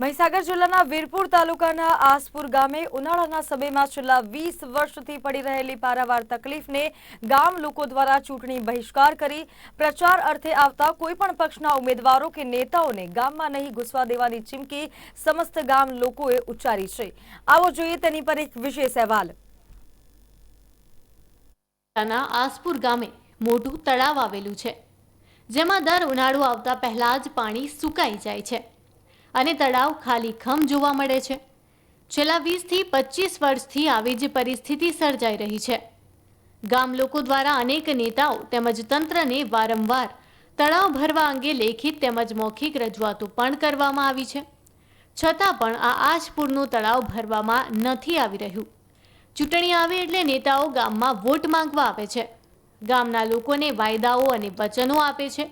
મહીસાગર જિલ્લાના વીરપુર તાલુકાના આસપુર ગામે ઉનાળાના સમયમાં છેલ્લા વીસ વર્ષથી પડી રહેલી પારાવાર તકલીફને ગામ લોકો દ્વારા ચૂંટણી બહિષ્કાર કરી પ્રચાર અર્થે આવતા કોઈપણ પક્ષના ઉમેદવારો કે નેતાઓને ગામમાં નહીં ઘૂસવા દેવાની ચીમકી સમસ્ત ગામ લોકોએ ઉચ્ચારી છે. આવો જોઈએ તેની પર એક વિશેષ અહેવાલ. આસપુર ગામે મોટું તળાવ આવેલું છે, જેમાં દર ઉનાળો આવતા પહેલા જ પાણી સુકાઈ જાય છે. અને તળાવ ખાલી ખમ જોવા મળે છે. છેલ્લા વીસથી પચીસ વર્ષથી આવી જ પરિસ્થિતિ સર્જાઈ રહી છે. ગામ લોકો દ્વારા અનેક નેતાઓ તેમજ તંત્રને વારંવાર તળાવ ભરવા અંગે લેખિત તેમજ મૌખિક રજૂઆતો પણ કરવામાં આવી છે. છતાં પણ આ આશપુરનું તળાવ ભરવામાં નથી આવી રહ્યું. ચૂંટણી આવે એટલે નેતાઓ ગામમાં વોટ માંગવા આવે છે. ગામના લોકોને વાયદાઓ અને વચનો આપે છે.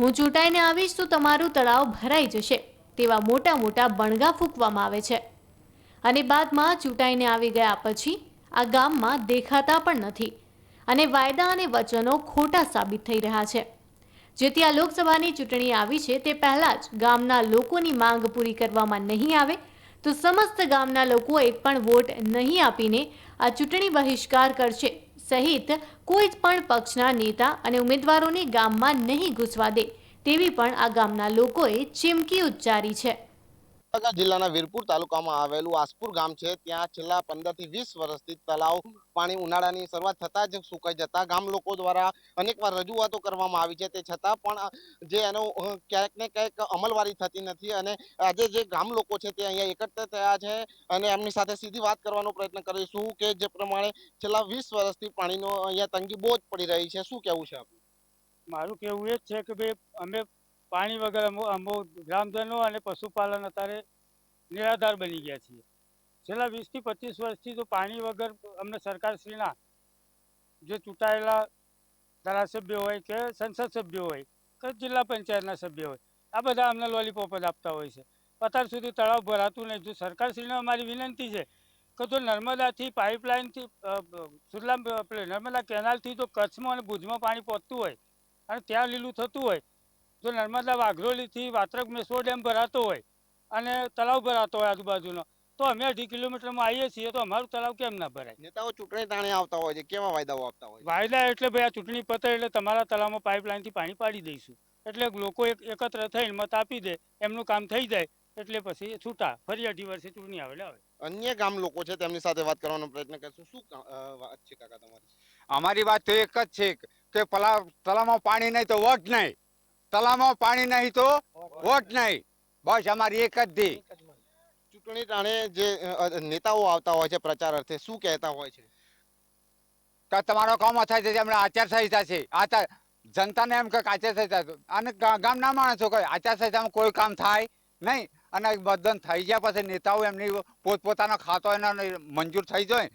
હું ચૂંટાઈને આવીશ તો તમારું તળાવ ભરાઈ જશે. તેવા મોટા મોટા બણગા ફૂંકવામાં આવે છે. અને બાદમાં ચૂંટાઈને આવી ગયા પછી આ ગામમાં દેખાતા પણ નથી અને વાયદા અને વચનો ખોટા સાબિત થઈ રહ્યા છે. જેથી આ લોકસભાની ચૂંટણી આવી છે તે પહેલાં જ ગામના લોકોની માંગ પૂરી કરવામાં નહીં આવે તો સમસ્ત ગામના લોકો એક પણ વોટ નહીં આપીને આ ચૂંટણી બહિષ્કાર કરશે સહિત કોઈ પણ પક્ષના નેતા અને ઉમેદવારોને ગામમાં નહીં ઘૂસવા દે તેવી પણ આ ગામના લોકોએ ચીમકી ઉચ્ચારી છે. મહીસાગર જિલ્લાના વીરપુર તાલુકામાં આવેલું આસપુર ગામ છે. ત્યાં છેલ્લા પંદરથી વીસ વર્ષથી તલાવ પાણી ઉનાળાની શરૂઆત થતા જ સુકાઈ જતા ગામ લોકો દ્વારા અનેકવાર રજૂઆતો કરવામાં આવી છે. તે છતાં પણ જે એનો અ, ક્યાંક ને ક્યાંક અમલવારી થતી નથી અને આજે જે ગામ લોકો છે તે અહીંયા એકત્ર થયા છે અને એમની સાથે સીધી વાત કરવાનો પ્રયત્ન કરીશું કે જે પ્રમાણે છેલ્લા વીસ વર્ષથી પાણીનો અહીંયા તંગી બહુ જ પડી રહી છે. શું કહેવું છે આપનું? મારું કહેવું એ જ છે કે ભાઈ, અમે પાણી વગર અમો અમો ગ્રામજનો અને પશુપાલન અત્યારે નિરાધાર બની ગયા છીએ. છેલ્લા વીસથી પચીસ વર્ષથી તો પાણી વગર અમને સરકારશ્રીના જે ચૂંટાયેલા ધારાસભ્યો હોય કે સંસદ સભ્યો હોય કે જિલ્લા પંચાયતના સભ્યો હોય, આ બધા અમને લોલીપોપ જ આપતા હોય છે. અત્યાર સુધી તળાવ ભરાતું નહીં. જો સરકારશ્રીને અમારી વિનંતી છે કે જો નર્મદાથી પાઇપલાઇનથી સુરલામ પેલે નર્મદા કેનાલથી જો કચ્છમાં અને ભુજમાં પાણી પહોંચતું હોય અને ત્યાં લીલું થતું હોય. જો નર્મદા વાઘરોલીથી વાત્રક મેસવો ડેમ ભરાતો હોય અને તળાવ ભરાતો હોય આજુબાજુનો તો અમે અઢી કિલોમીટરમાં આવીએ છીએ તો અમારું તળાવ કેમ ના ભરાય? નેતાઓ ચૂંટણી તાણે આવતા હોય છે કેવા વાયદાઓ આપતા હોય વાયદા એટલે ભાઈ આ ચૂંટણી પતે એટલે તમારા તળાવમાં પાઇપલાઇનથી પાણી પાડી દઈશું. એટલે લોકો એકત્ર થઈને મત આપી દે એમનું કામ થઈ જાય એટલે પછી છૂટા ફરી અઢી વર્ષે ચૂંટણી આવેલા આવે અન્ય ગામ લોકો છે તેમની સાથે વાત કરવાનો પ્રયત્ન કરશું. શું કા- વાત છે કાકા તમારી? અમારી વાત તો એક જ છે કે પલા તલામાં પાણી નહીં તો વોટ નહીં. તલામાં પાણી નહીં તો વોટ નહીં. બસ અમારી એક જ ધી. ચૂંટણી ટાણે જે નેતાઓ આવતા હોય છે પ્રચાર અર્થે શું કહેતા હોય છે? કે તમારો કામ થાય છે હમણાં આચારસંહિતા છે. આચાર જનતાને એમ કે આચારસંહિતા છે. અને ગામના માણસો કહે આચારસંહિતામાં કોઈ કામ થાય નહીં. અને બધન થઈ ગયા પછી નેતાઓ એમની પોતપોતાનો ખાતો એના મંજૂર થઈ જાય.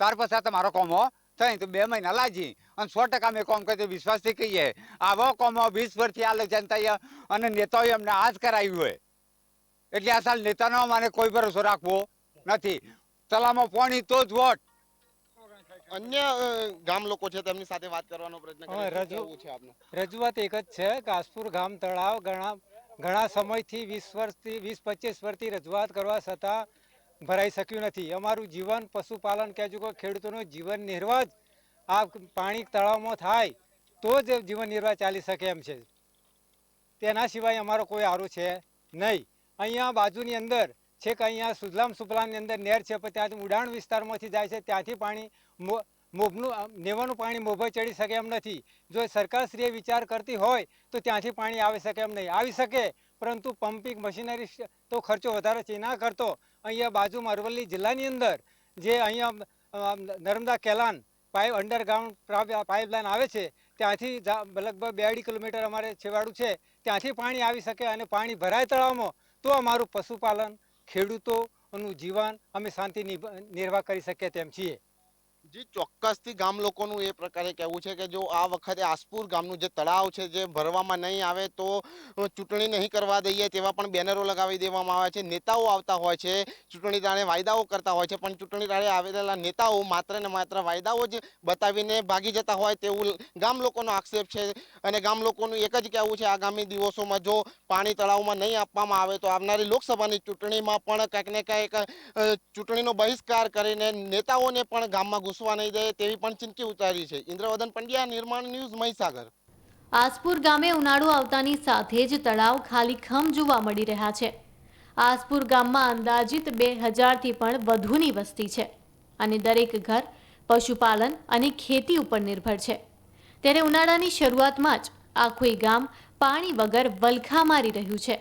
ત્યાર પછી તમારો કોમો થઈ તો બે મહિના લાજી અને સો ટકા મેં કોમ કરી વિશ્વાસથી કહીએ. આવો કોમો વીસ વર્ષથી આ જનતાએ અને નેતાઓએ અમને આ જ કરાવ્યું હોય. એટલે આ સાલ નેતાનો મને કોઈ ભરોસો રાખવો નથી. તલામાં પોણી તો જ વોટ. અન્ય ગામ લોકો છે તેમની સાથે વાત કરવાનો પ્રયત્ન રજૂ- છે આપનો? રજૂઆત એક જ છે. કાસપુર ગામ તળાવ ઘણા ઘણા સમયથી વીસ વર્ષથી વીસ પચીસ વર્ષથી રજૂઆત કરવા છતાં ભરાઈ શક્યું નથી. અમારું જીવન પશુપાલન કહેજો કે ખેડૂતોનું જીવન નિર્વાહ જ આ પાણી તળાવમાં થાય તો જ જીવન નિર્વાહ ચાલી શકે એમ છે. તેના સિવાય અમારો કોઈ આરો છે નહીં. અહીંયા બાજુની અંદર છેક અહીંયા સુજલામ સુફલામની અંદર નહેર છે, પણ ત્યાંથી ઉડાણ વિસ્તારમાંથી જાય છે, ત્યાંથી પાણી મોભનું નેવાનું પાણી મોભે ચડી શકે એમ નથી. જો સરકારશ્રીએ વિચાર કરતી હોય તો ત્યાંથી પાણી આવી શકે એમ નહીં. આવી શકે, પરંતુ પમ્પિંગ મશીનરી તો ખર્ચો વધારે છે ના કરતો. અહીંયા બાજુમાં અરવલ્લી જિલ્લાની અંદર જે અહીંયા નર્મદા કેલાન પાઇપ, અંડરગ્રાઉન્ડ પાઇપલાઇન આવે છે, ત્યાંથી લગભગ બે અઢી કિલોમીટર અમારે છેવાડું છે, ત્યાંથી પાણી આવી શકે અને પાણી ભરાય તળાવમાં, તો અમારું પશુપાલન, ખેડૂતોનું જીવન અમે શાંતિ નિર્વાહ કરી શકીએ તેમ છીએ. જી ચોક્કસથી ગામ લોકોનું એ પ્રકારે કહેવું છે કે જો આ વખતે આસપુર ગામનું જે તળાવ છે જે ભરવામાં નહીં આવે તો ચૂંટણી નહીં કરવા દઈએ તેવા પણ બેનરો લગાવી દેવામાં આવે છે. નેતાઓ આવતા હોય છે, ચૂંટણી તાણે વાયદાઓ કરતા હોય છે, પણ ચૂંટણી તાણે આવેલા નેતાઓ માત્ર ને માત્ર વાયદાઓ જ બતાવીને ભાગી જતા હોય તેવું ગામ લોકોનો આક્ષેપ છે. અને ગામ લોકોનું એક જ કહેવું છે, આગામી દિવસોમાં જો પાણી તળાવમાં નહીં આપવામાં આવે તો આવનારી લોકસભાની ચૂંટણીમાં પણ કંઈક ને કંઈક ચૂંટણીનો બહિષ્કાર કરીને નેતાઓને પણ ગામમાં ઘૂસવા નહીં દે તેવી પણ ચીમકી ઉતારી છે. ઇન્દ્રવદન પંડ્યા, નિર્માણ ન્યૂઝ મહીસાગર. આસપુર ગામે ઉનાળુ આવતાની સાથે જ તળાવ ખાલી ખમ જોવા મળી રહ્યા છે. આસપુર ગામમાં અંદાજિત બે હજારથી પણ વધુની વસ્તી છે અને દરેક ઘર, પશુપાલન અને ખેતી ઉપર નિર્ભર છે. ત્યારે ઉનાળાની શરૂઆતમાં જ આખું ગામ પાણી વગર વલખા મારી રહ્યું છે.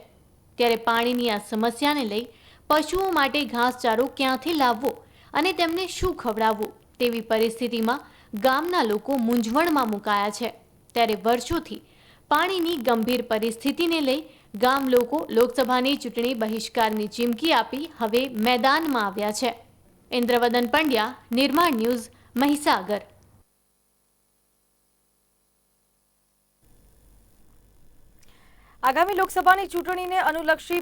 ત્યારે પાણીની આ સમસ્યાને લઈ પશુઓ માટે ઘાસચારો ક્યાંથી લાવવો અને તેમને શું ખવડાવવું તેવી પરિસ્થિતિમાં ગામના લોકો મૂંઝવણમાં મુકાયા છે. ત્યારે વર્ષોથી પાણીની ગંભીર પરિસ્થિતિને લઈ ગામ લોકો લોકસભાની ચૂંટણી બહિષ્કારની ચીમકી આપી હવે મેદાનમાં આવ્યા છે. ઇન્દ્રવદન પંડ્યા, નિર્માણ ન્યૂઝ, મહીસાગર. આગામી લોકસભાની ચૂંટણીને અનુલક્ષી